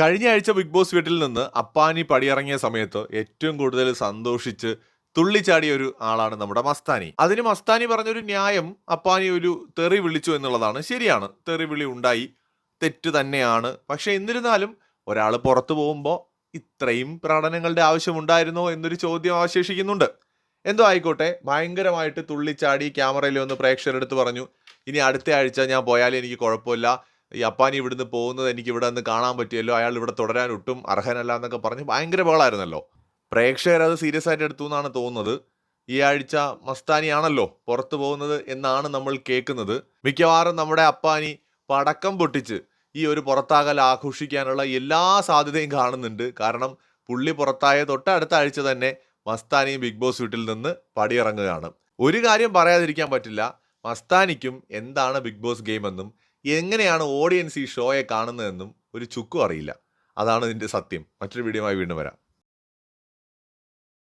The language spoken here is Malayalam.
കഴിഞ്ഞ ആഴ്ച ബിഗ് ബോസ് വീട്ടിൽ നിന്ന് അപ്പാനി പടിയിറങ്ങിയ സമയത്ത് ഏറ്റവും കൂടുതൽ സന്തോഷിച്ച് തുള്ളിച്ചാടിയ ഒരു ആളാണ് നമ്മുടെ മസ്താനി. അതിന് മസ്താനി പറഞ്ഞൊരു ന്യായം അപ്പാനി ഒരു തെറി വിളിച്ചു എന്നുള്ളതാണ് ശരിയാണ്. തെറി വിളി ഉണ്ടായി തെറ്റ് തന്നെയാണ്. പക്ഷെ എന്നിരുന്നാലും ഒരാൾ പുറത്തു പോകുമ്പോൾ ഇത്രയും പ്രകടനങ്ങളുടെ ആവശ്യമുണ്ടായിരുന്നോ എന്നൊരു ചോദ്യം അവശേഷിക്കുന്നുണ്ട്. എന്തോ ആയിക്കോട്ടെ ഭയങ്കരമായിട്ട് തുള്ളിച്ചാടി ക്യാമറയിൽ വന്ന് പ്രേക്ഷകരെടുത്ത് പറഞ്ഞു ഇനി അടുത്ത ആഴ്ച ഞാൻ പോയാലും എനിക്ക് കുഴപ്പമില്ല. ഈ അപ്പാനി ഇവിടുന്ന് പോകുന്നത് എനിക്ക് ഇവിടെ നിന്ന് കാണാൻ പറ്റിയല്ലോ അയാൾ ഇവിടെ തുടരാൻ ഒട്ടും അർഹനല്ല എന്നൊക്കെ പറഞ്ഞ് ഭയങ്കര ബഹളായിരുന്നല്ലോ. പ്രേക്ഷകർ അത് സീരിയസ് ആയിട്ട് എടുത്തു എന്നാണ് തോന്നുന്നത്. ഈ ആഴ്ച മസ്താനിയാണല്ലോ പുറത്തു പോകുന്നത് എന്നാണ് നമ്മൾ കേൾക്കുന്നത്. മിക്കവാറും നമ്മുടെ അപ്പാനി പടക്കം പൊട്ടിച്ച് ഈ ഒരു പുറത്താകൽ ആഘോഷിക്കാനുള്ള എല്ലാ സാധ്യതയും കാണുന്നുണ്ട്. കാരണം പുള്ളി പുറത്തായ തൊട്ടടുത്ത ആഴ്ച തന്നെ മസ്താനിയും ബിഗ് ബോസ് വീട്ടിൽ നിന്ന് പടിയിറങ്ങുകയാണ്. ഒരു കാര്യം പറയാതിരിക്കാൻ പറ്റില്ല. മസ്താനിക്കും എന്താണ് ബിഗ് ബോസ് ഗെയിം എന്നും എങ്ങനെയാണ് ഓഡിയൻസ് ഈ ഷോയെ കാണുന്നതെന്നും ഒരു ചുക്കും അറിയില്ല. അതാണ് ഇതിന്റെ സത്യം. മറ്റൊരു വീഡിയോയുമായി വീണ്ടും വരാം.